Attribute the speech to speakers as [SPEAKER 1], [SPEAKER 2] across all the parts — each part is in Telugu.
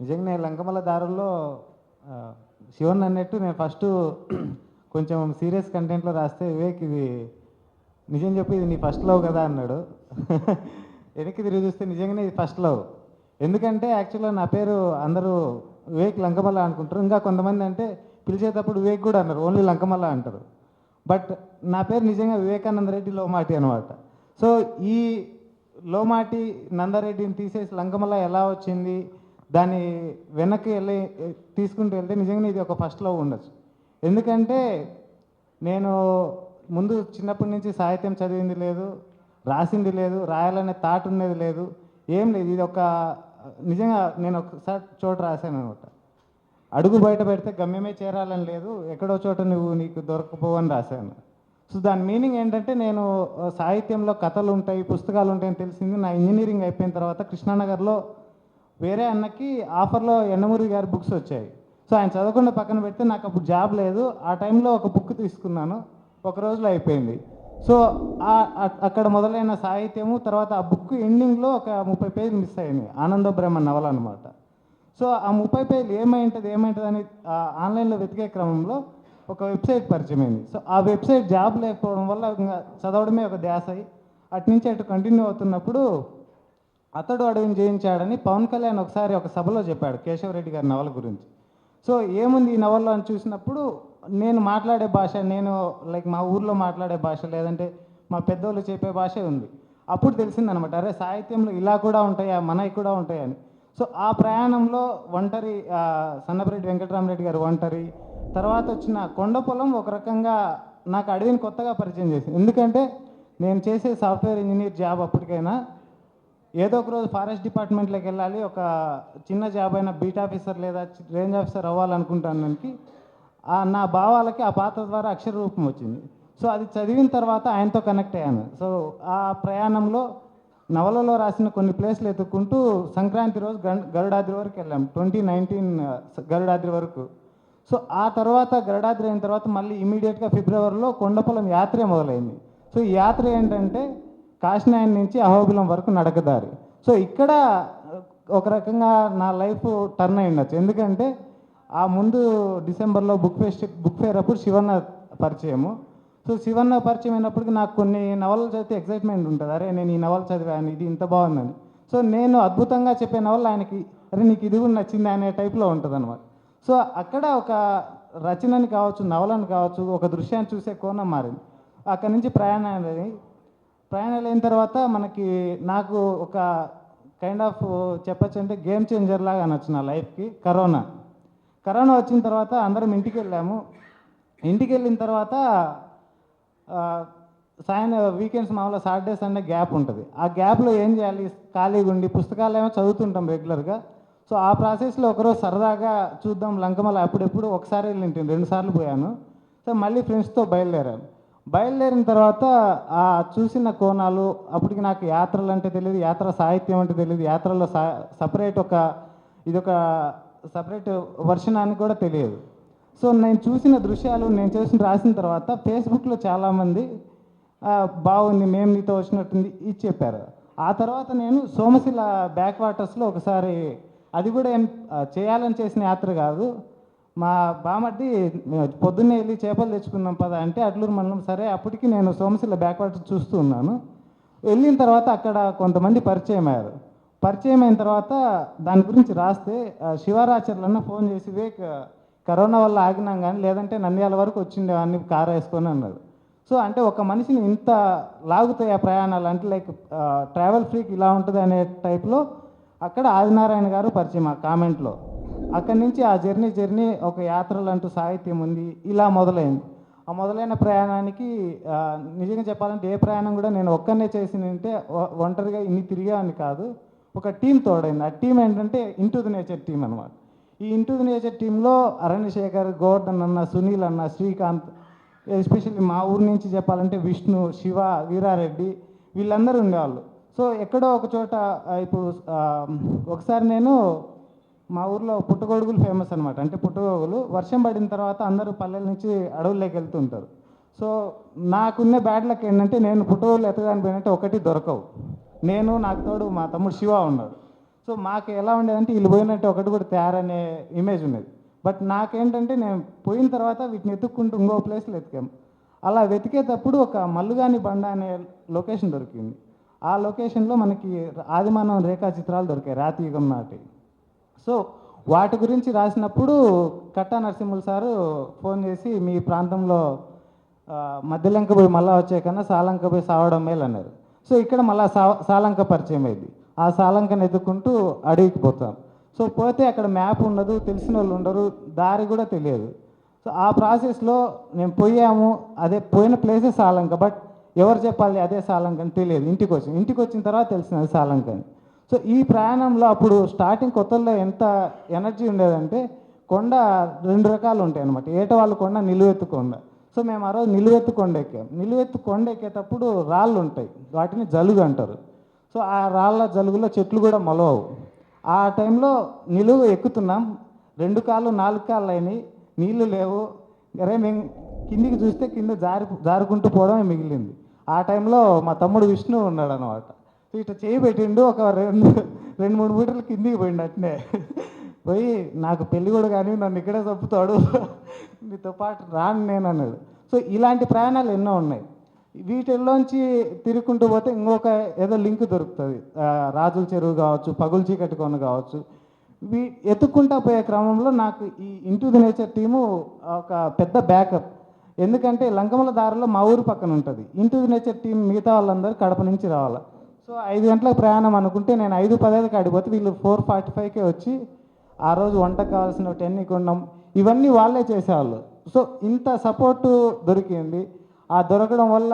[SPEAKER 1] నిజంగా నేను లంకమల్ల దారుల్లో శివన్ అన్నట్టు నేను ఫస్ట్ కొంచెం సీరియస్ కంటెంట్లో రాస్తే వివేక్ ఇది నిజం చెప్పి ఇది నీ ఫస్ట్ లవ్ కదా అన్నాడు. వెనక్కి తిరిగి చూస్తే నిజంగానే ఇది ఫస్ట్ లవ్. ఎందుకంటే యాక్చువల్గా నా పేరు అందరూ వివేక్ లంకమల్ల అనుకుంటారు. ఇంకా కొంతమంది అంటే పిలిచేటప్పుడు వివేక్ కూడా అన్నారు ఓన్లీ లంకమల్ల అంటారు. బట్ నా పేరు నిజంగా వివేకానంద రెడ్డి లోమాటి అనమాట సో ఈ లోమాటి నందారెడ్డిని తీసేసి లంకమల్ల ఎలా వచ్చింది? దాన్ని వెనక్కి వెళ్ళి తీసుకుంటూ వెళ్తే నిజంగా ఇది ఒక ఫస్ట్ లవ్ ఉండొచ్చు. ఎందుకంటే నేను ముందు చిన్నప్పటి నుంచి సాహిత్యం చదివింది లేదు రాసింది లేదు రాయాలనే థాట్ ఉండేది లేదు ఏం లేదు. ఇది ఒక నిజంగా నేను ఒకసారి చోట రాశాను అనమాట. అడుగు బయట పెడితే గమ్యమే చేరాలని లేదు ఎక్కడో చోట నువ్వు నీకు దొరకపోవని రాశాను. సో దాని మీనింగ్ ఏంటంటే నేను సాహిత్యంలో కథలు ఉంటాయి పుస్తకాలు ఉంటాయని తెలిసింది నా ఇంజనీరింగ్ అయిపోయిన తర్వాత కృష్ణానగర్లో వేరే అన్నకి ఆఫర్లో ఎన్నమూరి గారి బుక్స్ వచ్చాయి. సో ఆయన చదవకుండా పక్కన పెడితే నాకు అప్పుడు జాబ్ లేదు. ఆ టైంలో ఒక బుక్ తీసుకున్నాను. ఒక రోజులో అయిపోయింది. సో అక్కడ మొదలైన సాహిత్యము తర్వాత ఆ బుక్ ఎండింగ్లో ఒక ముప్పై పేజీలు మిస్ అయ్యింది ఆనంద బ్రహ్మ నవల అనమాట సో ఆ ముప్పై పేజీలు ఏమైంటుంది ఏమైంటుంది అని ఆన్లైన్లో వెతికే క్రమంలో ఒక వెబ్సైట్ పరిచయం అయింది. సో ఆ వెబ్సైట్ జాబ్ లేకపోవడం వల్ల ఇంకా చదవడమే ఒక ధ్యాస అయ్యి అటు నుంచి అటు కంటిన్యూ అవుతున్నప్పుడు అతడు అడవిని జయించాడని పవన్ కళ్యాణ్ ఒకసారి ఒక సభలో చెప్పాడు కేశవరెడ్డి గారి నవల గురించి. సో ఏముంది ఈ నవల్లో అని చూసినప్పుడు నేను మాట్లాడే భాష నేను లైక్ మా ఊర్లో మాట్లాడే భాష లేదంటే మా పెద్దోళ్ళు చెప్పే భాషే ఉంది. అప్పుడు తెలిసిందనమాట అరే సాహిత్యంలో ఇలా కూడా ఉంటాయా మనవి కూడా ఉంటాయని. సో ఆ ప్రయాణంలో ఒంటరి సన్నపరెడ్డి వెంకటరామరెడ్డి గారు ఒంటరి తర్వాత వచ్చిన కొండ పొలం ఒక రకంగా నాకు అడవిని కొత్తగా పరిచయం చేసింది. ఎందుకంటే నేను చేసే సాఫ్ట్వేర్ ఇంజనీర్ జాబ్ అప్పటికైనా ఏదో ఒక రోజు ఫారెస్ట్ డిపార్ట్మెంట్లోకి వెళ్ళాలి ఒక చిన్న జాబ్ అయిన బీట్ ఆఫీసర్ లేదా రేంజ్ ఆఫీసర్ అవ్వాలనుకుంటానికి ఆ నా భావాలకి ఆ పాత్ర ద్వారా అక్షర రూపం వచ్చింది. సో అది చదివిన తర్వాత ఆయనతో కనెక్ట్ అయ్యాను. సో ఆ ప్రయాణంలో నవలలో రాసిన కొన్ని ప్లేస్లు ఎత్తుక్కుంటూ సంక్రాంతి రోజు గరుడాద్రి వరకు వెళ్ళాం. ట్వంటీ నైన్టీన్ గరుడాద్రి వరకు. సో ఆ తర్వాత గరుడాద్రి అయిన తర్వాత మళ్ళీ ఇమీడియట్గా ఫిబ్రవరిలో కొండపొలం యాత్రే మొదలైంది. సో ఈ యాత్ర ఏంటంటే కాశీనాయన్ నుంచి అహోబిలం వరకు నడకదారి. సో ఇక్కడ ఒక రకంగా నా లైఫ్ టర్న్ అయి ఉండొచ్చు. ఎందుకంటే ఆ ముందు డిసెంబర్లో బుక్ ఫెస్ట్ బుక్ ఫేర్ అప్పుడు శివన్న పరిచయము. సో శివన్న పరిచయం అయినప్పటికి నాకు కొన్ని నవలలు చదివితే ఎక్సైట్మెంట్ ఉంటుంది. అరే నేను ఈ నవల చదివాను ఇది ఇంత బాగుందని. సో నేను అద్భుతంగా చెప్పే నవల ఆయనకి అరే నీకు ఇది కూడా నచ్చింది అనే టైప్లో ఉంటుంది అనమాట సో అక్కడ ఒక రచనని కావచ్చు నవలను కావచ్చు ఒక దృశ్యాన్ని చూసే కోణం మారింది. అక్కడి నుంచి ప్రయాణం అనేది ఫైనల్ అయిన తర్వాత మనకి నాకు ఒక కైండ్ ఆఫ్ చెప్పచ్చు అంటే గేమ్ చేంజర్ లాగా అనొచ్చు నా లైఫ్కి కరోనా. కరోనా వచ్చిన తర్వాత అందరం ఇంటికి వెళ్ళాము. ఇంటికి వెళ్ళిన తర్వాత సాయం సాయంత్రం వీకెండ్స్ మామూలుగా సాటర్డే సండే గ్యాప్ ఉంటుంది. ఆ గ్యాప్లో ఏం చేయాలి? ఖాళీగా ఉండి పుస్తకాలు ఏమో చదువుతుంటాం రెగ్యులర్గా సో ఆ ప్రాసెస్లో ఒకరోజు సరదాగా చూద్దాం లంకమల అప్పుడెప్పుడు ఒకసారి వెళ్ళింటుంది రెండుసార్లు పోయాను. సో మళ్ళీ ఫ్రెండ్స్తో బయలుదేరాను. బయలుదేరిన తర్వాత ఆ చూసిన కోణాలు అప్పటికి నాకు యాత్రలు అంటే తెలియదు యాత్ర సాహిత్యం అంటే తెలియదు యాత్రలో సా సపరేట్ ఒక ఇదొక సపరేట్ వర్షన్ అని కూడా తెలియదు. సో నేను చూసిన దృశ్యాలు నేను చేసిన రాసిన తర్వాత ఫేస్బుక్లో చాలామంది బాగుంది మేము నీతో వచ్చినట్టుంది ఇది చెప్పారు. ఆ తర్వాత నేను సోమశిల బ్యాక్ వాటర్స్లో ఒకసారి అది కూడా ఏం చేయాలని చేసిన యాత్ర కాదు మా బామర్ది పొద్దున్నే వెళ్ళి చేపలు తెచ్చుకున్నాం పద అంటే అట్లూరు మండలం. సరే అప్పటికి నేను సోమశిల బ్యాక్ చూస్తూ ఉన్నాను. వెళ్ళిన తర్వాత అక్కడ కొంతమంది పరిచయం అయ్యారు. పరిచయం అయిన తర్వాత దాని గురించి రాస్తే ఆ, శివరాచర్లన్న ఫోన్ చేసి వేక్ కరోనా వల్ల ఆగినాం కానీ లేదంటే నంద్యాల వరకు వచ్చిండేవాడిని కారు వేసుకొని అన్నారు సో అంటే ఒక మనిషిని ఇంత లాగుతాయి ఆ ప్రయాణాలు? అంటే లైక్ ట్రావెల్ ఫ్రీకి ఇలా ఉంటుంది అనే టైప్లో అక్కడ ఆదినారాయణ గారు పరిచయం ఆ కామెంట్లో. అక్కడి నుంచి ఆ జర్నీ జర్నీ ఒక యాత్రలు అంటూ సాహిత్యం ఉంది. ఇలా మొదలైంది. ఆ మొదలైన ప్రయాణానికి నిజంగా చెప్పాలంటే ఏ ప్రయాణం కూడా నేను ఒక్కనే చేసినంటే ఒంటరిగా ఇన్ని తిరిగాని కాదు. ఒక టీం తోడైంది. ఆ టీం ఏంటంటే ఇంటూ ది నేచర్ టీం అనమాట ఈ ఇంటూ ది నేచర్ టీంలో అరణ్యశేఖర్ గోర్డన్ అన్న సునీల్ అన్న శ్రీకాంత్ ఎస్పెషల్లీ మా ఊరి నుంచి చెప్పాలంటే విష్ణు శివ వీరారెడ్డి వీళ్ళందరూ ఉండేవాళ్ళు. సో ఎక్కడో ఒక చోట ఇప్పుడు ఒకసారి నేను మా ఊర్లో పుట్టగొడుగులు ఫేమస్ అనమాట అంటే పుట్టగొడుగులు వర్షం పడిన తర్వాత అందరూ పల్లెల నుంచి అడవుల్లోకి వెళ్తుంటారు సో నాకున్న బ్యాడ్ లక్ ఏంటంటే నేను పుట్టగొడుగులు ఎత్తడానికి పోయినట్టే ఒకటి దొరకవు. నేను నాకు తోడు మా తమ్ముడు శివ ఉన్నాడు. సో మాకు ఎలా ఉండేదంటే వీళ్ళు పోయినట్టు ఒకటి కూడా తయారనే ఇమేజ్ ఉండేది. బట్ నాకేంటంటే నేను పోయిన తర్వాత వీటిని ఎత్తుక్కుంటూ ఇంకో ప్లేస్లో ఎతికాము అలా వెతికేటప్పుడు ఒక మల్లుగాని బండ అనే లొకేషన్ దొరికింది. ఆ లొకేషన్లో మనకి ఆదిమానం రేఖాచిత్రాలు దొరికాయి రాతియుగం నాటి. సో వాటి గురించి రాసినప్పుడు కట్టా నరసింహులు సారు ఫోన్ చేసి మీ ప్రాంతంలో మధ్యలంక పోయి మళ్ళా వచ్చే కన్నా సాలంక పోయి సావడం మేలు అన్నారు. సో ఇక్కడ మళ్ళా సా సాలంక పరిచయం అయింది. ఆ సాలంకను ఎదుర్కొంటూ అడవికి పోతాం సో పోతే అక్కడ మ్యాప్ ఉండదు తెలిసిన వాళ్ళు ఉండరు దారి కూడా తెలియదు. సో ఆ ప్రాసెస్లో మేము పోయాము అదే పోయిన ప్లేసే సాలంక బట్ ఎవరు చెప్పాలి అదే సాలంక అని తెలియదు. ఇంటికి వచ్చి ఇంటికి వచ్చిన తర్వాత తెలిసినది సాలంక అని. సో ఈ ప్రయాణంలో అప్పుడు స్టార్టింగ్ కొత్తల్లో ఎంత ఎనర్జీ ఉండేదంటే కొండ రెండు రకాలు ఉంటాయి అనమాట ఏటవాళ్ళు కొండ నిలువెత్తు కొండ. సో మేము ఆ రోజు నిలువెత్తు కొండ ఎక్కాం. నిలువెత్తు కొండ ఎక్కేటప్పుడు రాళ్ళు ఉంటాయి. వాటిని జలుగు అంటారు. సో ఆ రాళ్ళ జలుగులో చెట్లు కూడా మొలవవు. ఆ టైంలో నిలువు ఎక్కుతున్నాం. రెండు కాళ్ళు నాలుగు కాళ్ళు అయినాయి. నీళ్ళు లేవు. అరే మేము కిందికి చూస్తే కింద జారి జారుకుంటూ పోవడమే మిగిలింది. ఆ టైంలో మా తమ్ముడు విష్ణు ఉన్నాడు అనమాట ఇట్లా చేయి పెట్టిండు ఒక రెండు రెండు మూడు మీటర్లు కిందికి పోయిండు అట్నే. పోయి నాకు పెళ్ళి కూడా కానీ నన్ను ఇక్కడే చంపుతాడు. నీతో పాటు రాను నేను అన్నాడు. సో ఇలాంటి ప్రయాణాలు ఎన్నో ఉన్నాయి. వీటిల్లోంచి తిరుగుకుంటూ పోతే ఇంకొక ఏదో లింక్ దొరుకుతుంది. రాజుల చెరువు కావచ్చు పగులు చీకటి కొను కావచ్చు. వీ ఎత్తుక్కుంటా పోయే క్రమంలో నాకు ఈ ఇంటూ ది నేచర్ టీము ఒక పెద్ద బ్యాకప్. ఎందుకంటే లంకమల దారిలో మా ఊరు పక్కన ఉంటుంది. ఇంటూ ది నేచర్ టీం మిగతా వాళ్ళందరూ కడప నుంచి రావాలి. సో ఐదు గంటలకు ప్రయాణం అనుకుంటే నేను ఐదు పదైదుకి ఆడిపోతే వీళ్ళు ఫోర్ ఫార్టీ ఫైవ్కే వచ్చి ఆ రోజు వంట కావాల్సిన టెన్ కొన్నాం ఇవన్నీ వాళ్ళే చేసేవాళ్ళు. సో ఇంత సపోర్టు దొరికింది. ఆ దొరకడం వల్ల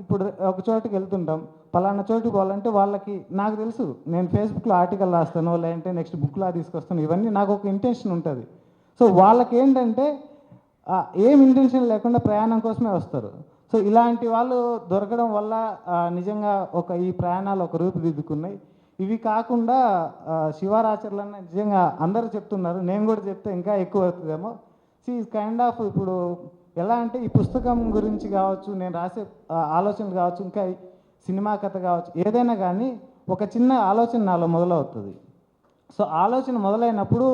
[SPEAKER 1] ఇప్పుడు ఒక చోటుకి వెళ్తుంటాం. పలానా చోటుకి పోవాలంటే వాళ్ళకి నాకు తెలుసు. నేను ఫేస్బుక్లో ఆర్టికల్ రాస్తాను లేదంటే నెక్స్ట్ బుక్లా తీసుకొస్తాను ఇవన్నీ నాకు ఒక ఇంటెన్షన్ ఉంటుంది. సో వాళ్ళకి ఏంటంటే ఏం ఇంటెన్షన్ లేకుండా ప్రయాణం కోసమే వస్తారు. సో ఇలాంటి వాళ్ళు దొరకడం వల్ల నిజంగా ఒక ఈ ప్రయాణాలు ఒక రూపుదిద్దుకున్నాయి. ఇవి కాకుండా ఆ, శివారాచర్లన్న నిజంగా అందరూ చెప్తున్నారు. నేను కూడా చెప్తే ఇంకా ఎక్కువ అవుతుందేమో. సి కైండ్ ఆఫ్ ఇప్పుడు ఎలా అంటే ఈ పుస్తకం గురించి కావచ్చు నేను రాసే ఆలోచనలు కావచ్చు ఇంకా ఈ సినిమా కథ కావచ్చు ఏదైనా కానీ ఒక చిన్న ఆలోచన నాలో మొదలవుతుంది. సో ఆలోచన మొదలైనప్పుడు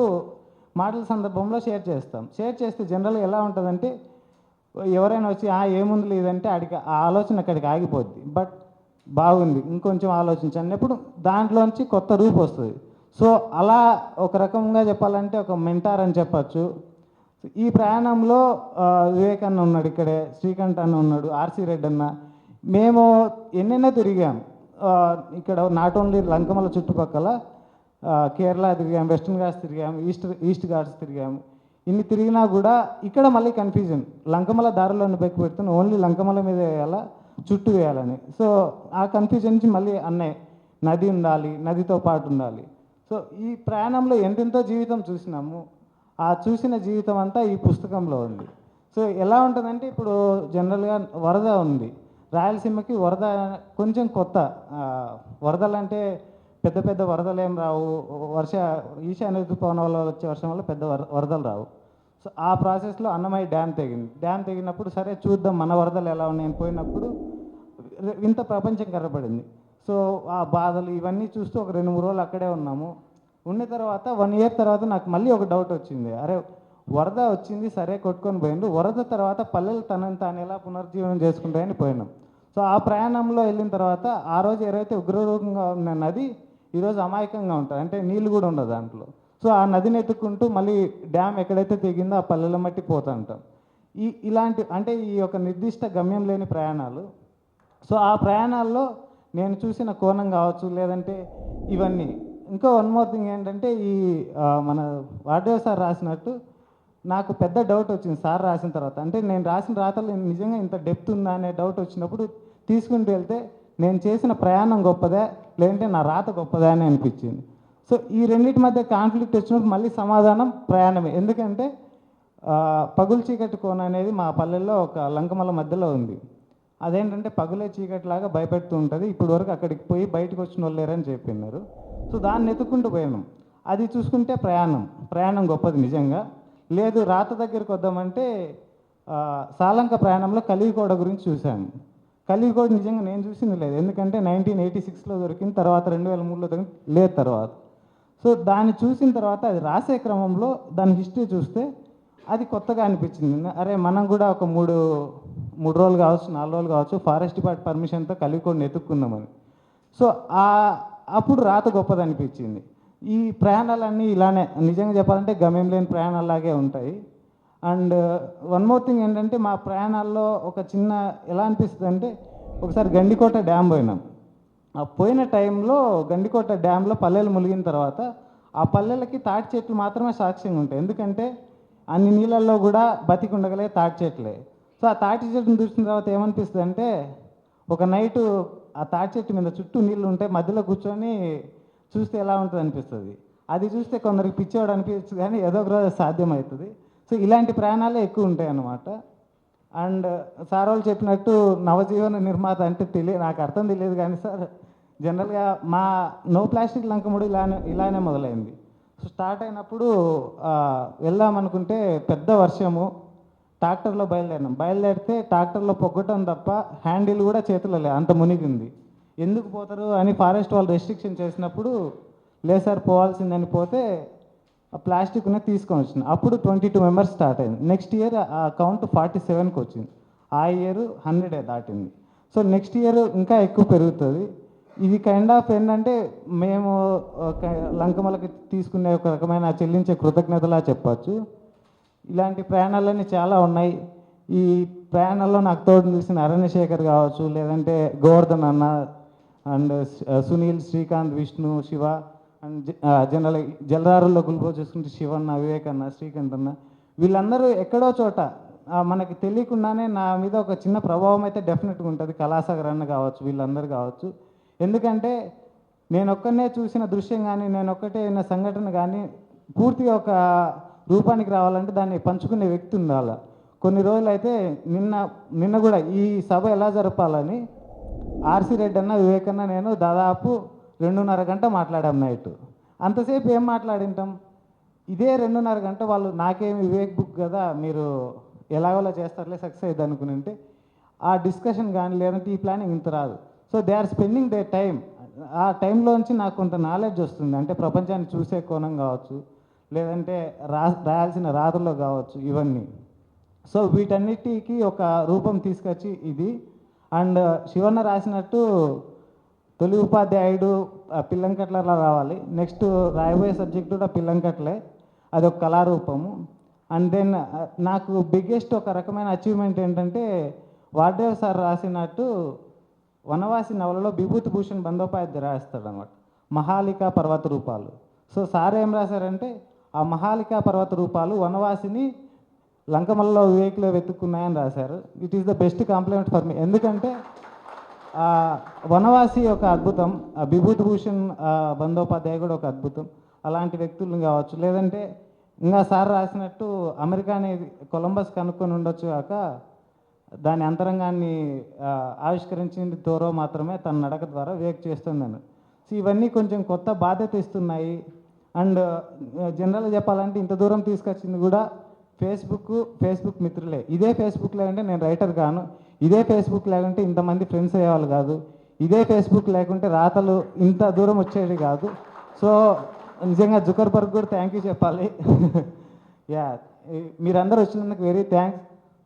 [SPEAKER 1] మాటల సందర్భంలో షేర్ చేస్తాం. షేర్ చేస్తే జనరల్గా ఎలా ఉంటుందంటే ఎవరైనా వచ్చి ఆ ఏముంది లేదంటే అడిగి ఆ ఆలోచన అక్కడికి ఆగిపోద్ది. బట్ బాగుంది ఇంకొంచెం ఆలోచించన్నప్పుడు దాంట్లోంచి కొత్త రూపు వస్తుంది. సో అలా ఒక రకంగా చెప్పాలంటే ఒక మెంటార్ అని చెప్పచ్చు. ఈ ప్రయాణంలో ఆ, వివేక్ అన్న ఉన్నాడు ఇక్కడే శ్రీకంఠ అన్న ఉన్నాడు ఆర్సీ రెడ్డి అన్న. మేము ఎన్నెన్నో తిరిగాం. ఇక్కడ నాట్ ఓన్లీ లంకమల చుట్టుపక్కల కేరళ తిరిగాం వెస్ట్రన్ ఘాట్స్ తిరిగాం ఈస్ట్ ఈస్ట్ ఘాట్స్ తిరిగాము ఇన్ని తిరిగినా కూడా ఇక్కడ మళ్ళీ కన్ఫ్యూజన్ లంకమల దారిలో బెక్కి పెడుతున్న ఓన్లీ లంకమల మీద వేయాలా? చుట్టూ వేయాలని. సో ఆ కన్ఫ్యూజన్ నుంచి మళ్ళీ అన్నయ్య నది ఉండాలి నదితో పాటు ఉండాలి. సో ఈ ప్రయాణంలో ఎంతెంతో జీవితం చూసినాము ఆ చూసిన జీవితం అంతా ఈ పుస్తకంలో ఉంది. సో ఎలా ఉంటుందంటే ఇప్పుడు జనరల్గా వరద ఉంది. రాయలసీమకి వరద కొంచెం కొత్త. వరదలు అంటే పెద్ద పెద్ద వరదలు ఏం రావు. వర్ష ఈశాన్య ఋతుపవనాల వల్ల వచ్చే వర్షం వల్ల పెద్ద వరదలు రావు. సో ఆ ప్రాసెస్లో అన్నమయ్య డ్యామ్ తెగింది. డ్యామ్ తెగినప్పుడు సరే చూద్దాం మన వరదలు ఎలా ఉన్నాయని పోయినప్పుడు ఇంత ప్రపంచం కనపడింది సో ఆ బాధలు ఇవన్నీ చూస్తూ ఒక రెండు మూడు రోజులు అక్కడే ఉన్నాము. ఉన్న తర్వాత వన్ ఇయర్ తర్వాత నాకు మళ్ళీ ఒక డౌట్ వచ్చింది. అరే వరద వచ్చింది సరే కొట్టుకొని పోయిండు. వరద తర్వాత పల్లెలు తనని తాను ఎలా పునర్జీవనం చేసుకుంటాయని పోయినాం. సో ఆ ప్రయాణంలో వెళ్ళిన తర్వాత ఆ రోజు ఏదైతే ఉగ్రరూపంగా ఉన్న నది ఈరోజు అమాయకంగా ఉంటుంది అంటే నీళ్ళు కూడా ఉండదు దాంట్లో. సో ఆ నదిని ఎత్తుకుంటూ మళ్ళీ డ్యామ్ ఎక్కడైతే తెగిందో ఆ పల్లెల మట్టి పోతూ ఉంటాం ఈ ఇలాంటి అంటే ఈ యొక్క నిర్దిష్ట గమ్యం లేని ప్రయాణాలు. సో ఆ ప్రయాణాల్లో నేను చూసిన కోణం కావచ్చు లేదంటే ఇవన్నీ. ఇంకా వన్ మోర్ థింగ్ ఏంటంటే ఈ మన వార్డేవ్ సార్ రాసినట్టు నాకు పెద్ద డౌట్ వచ్చింది సార్ రాసిన తర్వాత. అంటే నేను రాసిన రాతలు నిజంగా ఇంత డెప్త్ ఉందా అనే డౌట్ వచ్చినప్పుడు తీసుకుంటూ వెళ్తే నేను చేసిన ప్రయాణం గొప్పదా లేదంటే నా రాత గొప్పదా అని అనిపించింది. సో ఈ రెండింటి మధ్య కాన్ఫ్లిక్ట్ వచ్చినప్పుడు మళ్ళీ సమాధానం ప్రయాణమే. ఎందుకంటే పగులు చీకటి కోన అనేది మా పల్లెల్లో ఒక లంకమల మధ్యలో ఉంది. అదేంటంటే పగులే చీకటిలాగా భయపెడుతూ ఉంటుంది. ఇప్పుడు వరకు అక్కడికి పోయి బయటకు వచ్చిన వాళ్ళు లేరని చెప్పినారు సో దాన్ని ఎత్తుకుంటూ పోయాము అది చూసుకుంటే ప్రయాణం. ప్రయాణం గొప్పది నిజంగా. లేదు రాత దగ్గరికి వద్దామంటే సాలంక ప్రయాణంలో కలిగికోడ గురించి చూశాను. కలిగికోడ నిజంగా నేను చూసింది లేదు. ఎందుకంటే నైన్టీన్ ఎయిటీ సిక్స్లో దొరికింది తర్వాత రెండు వేల మూడులో దొరికింది లేదు తర్వాత. సో దాన్ని చూసిన తర్వాత అది రాసే క్రమంలో దాని హిస్టరీ చూస్తే అది కొత్తగా అనిపించింది. అరే మనం కూడా ఒక మూడు మూడు రోజులు కావచ్చు నాలుగు రోజులు కావచ్చు ఫారెస్ట్ డిపార్ట్ పర్మిషన్తో కలివికోడిని ఎత్తుక్కుందామని సో ఆ అప్పుడు రాత గొప్పది అనిపించింది. ఈ ప్రయాణాలన్నీ ఇలానే నిజంగా చెప్పాలంటే గమ్యం లేని ప్రయాణాలాగే ఉంటాయి. అండ్ వన్ మోర్ థింగ్ ఏంటంటే మా ప్రయాణాల్లో ఒక చిన్న ఎలా అనిపిస్తుంది అంటే ఒకసారి గండికోట డ్యామ్ పోయినాం. ఆ పోయిన టైంలో గండికోట డ్యాంలో పల్లెలు ములిగిన తర్వాత ఆ పల్లెలకి తాటి చెట్లు మాత్రమే సాక్ష్యంగా ఉంటాయి. ఎందుకంటే అన్ని నీళ్ళల్లో కూడా బతికి ఉండగలే తాటి చెట్లే. సో ఆ తాటి చెట్టుని చూసిన తర్వాత ఏమనిపిస్తుంది అంటే ఒక నైటు ఆ తాటి చెట్టు మీద చుట్టూ నీళ్ళు ఉంటాయి మధ్యలో కూర్చొని చూస్తే ఎలా ఉంటుంది అనిపిస్తుంది. అది చూస్తే కొందరికి పిచ్చేవాడు అనిపించచ్చు కానీ ఏదో ఒక రోజు సాధ్యమవుతుంది. సో ఇలాంటి ప్రయాణాలే ఎక్కువ ఉంటాయి అన్నమాట. అండ్ సార్ వాళ్ళు చెప్పినట్టు నవజీవన నిర్మాత అంటే తెలియ నాకు అర్థం తెలియదు కానీ సార్ జనరల్గా మా నో ప్లాస్టిక్ లంకముడు ఇలానే ఇలానే మొదలైంది. సో స్టార్ట్ అయినప్పుడు వెళ్దామనుకుంటే వెళ్దాం అనుకుంటే పెద్ద వర్షము ట్రాక్టర్లో బయలుదేరినాం. బయలుదేరితే ట్రాక్టర్లో పొగ్గటం తప్ప హ్యాండిల్ కూడా చేతిలో లేదు అంత మునిగింది. ఎందుకు పోతారు అని ఫారెస్ట్ వాళ్ళు రెస్ట్రిక్షన్ చేసినప్పుడు లేదు సార్ పోవాల్సిందని పోతే ఆ ప్లాస్టిక్నే తీసుకొని వచ్చింది అప్పుడు ట్వంటీ టూ మెంబర్స్ స్టార్ట్ అయింది. నెక్స్ట్ ఇయర్ ఆ కౌంట్ ఫార్టీ సెవెన్కి వచ్చింది. ఆ ఇయర్ హండ్రెడ్ దాటింది. సో నెక్స్ట్ ఇయర్ ఇంకా ఎక్కువ పెరుగుతుంది. ఇది కైండ్ ఆఫ్ ఏంటంటే మేము ఒక లంకమలకి తీసుకునే ఒక రకమైన చెల్లించే కృతజ్ఞతలా చెప్పచ్చు. ఇలాంటి ప్రయాణాలన్నీ చాలా ఉన్నాయి. ఈ ప్రయాణాల్లో నాకు తోడు తెలిసిన అరణ్యశేఖర్ కావచ్చు లేదంటే గోవర్ధన్ అన్న and Sunil Srikanth Vishnu Shiva and general జలదారుల్లో గుల్బో చూసుకుంటే శివన్న వివేక్ అన్న శ్రీకాంత్ అన్న. వీళ్ళందరూ ఎక్కడో చోట మనకి తెలియకుండానే నా మీద ఒక చిన్న ప్రభావం అయితే డెఫినెట్గా ఉంటుంది. కళాసాగర్ అన్న కావచ్చు వీళ్ళందరూ కావచ్చు. ఎందుకంటే నేను ఒక్కనే చూసిన దృశ్యం కానీ నేను ఒక్కటే అయిన సంఘటన కానీ పూర్తిగా ఒక రూపానికి రావాలంటే దాన్ని పంచుకునే వ్యక్తి ఉండాలి. కొన్ని రోజులు అయితే నిన్న నిన్న కూడా ఈ సభ ఎలా జరపాలని ఆర్సీ రెడ్డి అన్న వివేకన్న నేను దాదాపు రెండున్నర గంట మాట్లాడాం నైట్. అంతసేపు ఏం మాట్లాడింటాం? ఇదే రెండున్నర గంట వాళ్ళు నాకేమి వివేక్ బుక్ కదా మీరు ఎలాగోలా చేస్తారులే సక్సెస్ అయ్యింది అనుకుని ఉంటే ఆ డిస్కషన్ కానీ లేదంటే ఈ ప్లానింగ్ ఇంత రాదు. So they are spending they time ఆ టైంలోంచి నాకు కొంత నాలెడ్జ్ వస్తుంది. అంటే ప్రపంచాన్ని చూసే కోణం కావచ్చు లేదంటే రా రాయాల్సిన రాతలో కావచ్చు ఇవన్నీ. సో వీటన్నిటికీ ఒక రూపం తీసుకొచ్చి ఇది. అండ్ శివన్న రాసినట్టు తొలి ఉపాధ్యాయుడు ఆ పిల్లంకట్లలా రావాలి. నెక్స్ట్ రాయబోయే సబ్జెక్ట్ కూడా పిల్లంకట్లే. అది ఒక కళారూపము. అండ్ దెన్ నాకు బిగ్గెస్ట్ ఒక రకమైన అచీవ్మెంట్ ఏంటంటే వార్దేవ్ సార్ రాసినట్టు వనవాసి నవలలో విభూతి భూషణ్ బందోపాధ్యాయ రాస్తాడు అనమాట మహాలిక పర్వత రూపాలు. సో సార్ ఏం రాశారంటే ఆ మహాలిక పర్వత రూపాలు వనవాసిని లంకమల్లలో వివేక్లో వెతుక్కున్నాయని రాశారు. It is the best compliment for me ఎందుకంటే ఆ వనవాసి ఒక అద్భుతం ఆ విభూతి భూషణ్ బందోపాధ్యాయ కూడా ఒక అద్భుతం. అలాంటి వ్యక్తులు కావచ్చు. లేదంటే ఇంకా సార్ రాసినట్టు అమెరికా అనేది కొలంబస్ కనుక్కొని ఉండొచ్చు కాక దాని అంతరంగాన్ని ఆవిష్కరించింది తోరో మాత్రమే తన నడక ద్వారా వేక్ చేస్తుందని. సో ఇవన్నీ కొంచెం కొత్త బాధ్యత ఇస్తున్నాయి. అండ్ జనరల్గా చెప్పాలంటే ఇంత దూరం తీసుకొచ్చింది కూడా ఫేస్బుక్ ఫేస్బుక్ మిత్రులే. ఇదే ఫేస్బుక్ లేకుంటే నేను రైటర్ కాను. ఇదే ఫేస్బుక్ లేకుంటే ఇంతమంది ఫ్రెండ్స్ అయ్యేవాళ్ళు కాదు. ఇదే ఫేస్బుక్ లేకుంటే రాతలు ఇంత దూరం వచ్చేది కాదు. సో నిజంగా జుకర్బర్గ్ కూడా థ్యాంక్ యూ చెప్పాలి. యా మీరందరూ వచ్చినందుకు very thanks.